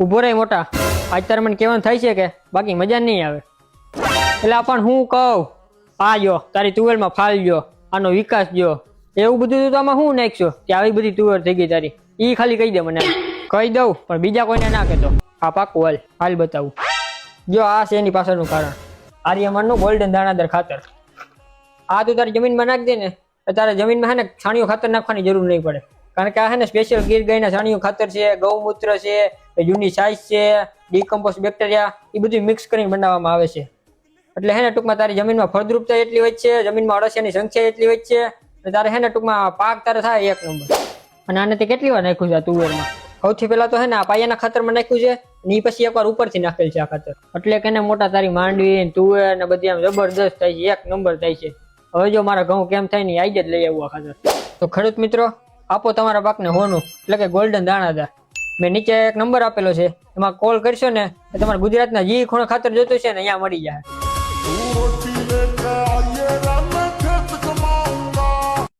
ઊભો રહી મોટા. તારે મને કહેવાનું થાય છે કે બાકી મજા નહીં આવે. એટલે પણ હું કહું, આ જો, તારી તુવેરમાં ફાલ જો આનો વિકાસ જો એવું બધું તો આમાં શું નાખશો કે આવી બધી તુવેર થઈ ગઈ તારી? એ ખાલી કહી દે મને. કહી દઉં, પણ બીજા કોઈને ના કહેતો. આ પાકું હાલ હાલ બતાવું. જો આ છે એની પાછળનું કારણ. આર્યમાનનું ગોલ્ડન દાણાદાર ખાતર. આ તું તારી જમીનમાં નાખ દે ને તારે જમીનમાં હે ને છાણિયું ખાતર નાખવાની જરૂર નહીં પડે. કારણ કે આ હે ને સ્પેશિયલ ગીર ગાયના છાણિયું ખાતર છે, ગૌમૂત્ર છે જૂની સાઇઝ છે ડીકમ્પોઝ બેક્ટેરિયા એ બધું મિક્સ કરીને બનાવવામાં આવે છે. એટલે હે ને ટૂંકમાં તારી જમીનમાં ફળદ્રુપતા એટલી હોય છે, જમીનમાં અળસિયાની સંખ્યા એટલી હોય છે, અને તારે હે ને ટૂંકમાં પાક તારે થાય એક નંબર. અને આને તે કેટલી વાર નાખ્યું છે તુવેરમાં? સૌથી પહેલા તો હે ને આ પાયાના ખાતરમાં નાખ્યું છે, અને એ પછી એકવાર ઉપરથી નાખેલ છે આ ખાતર. એટલે કે મોટા તારી માંડવી તુવેર, ને બધી આમ જબરદસ્ત થાય છે, એક નંબર થાય છે. હવે જો મારા ઘઉં કેમ થાય ને આઈ જ લઈ આવું આ ખાતર. તો ખેડૂત મિત્રો આપો તમારા પાકને હોનું, એટલે કે ગોલ્ડન દાણાદાર મેં નીચે એક નંબર આપેલો છે, એમાં કોલ કરશો ને તમારા ગુજરાતના જે ખૂણે ખાતર જોતું છે ને, અહીંયા મળી જાય.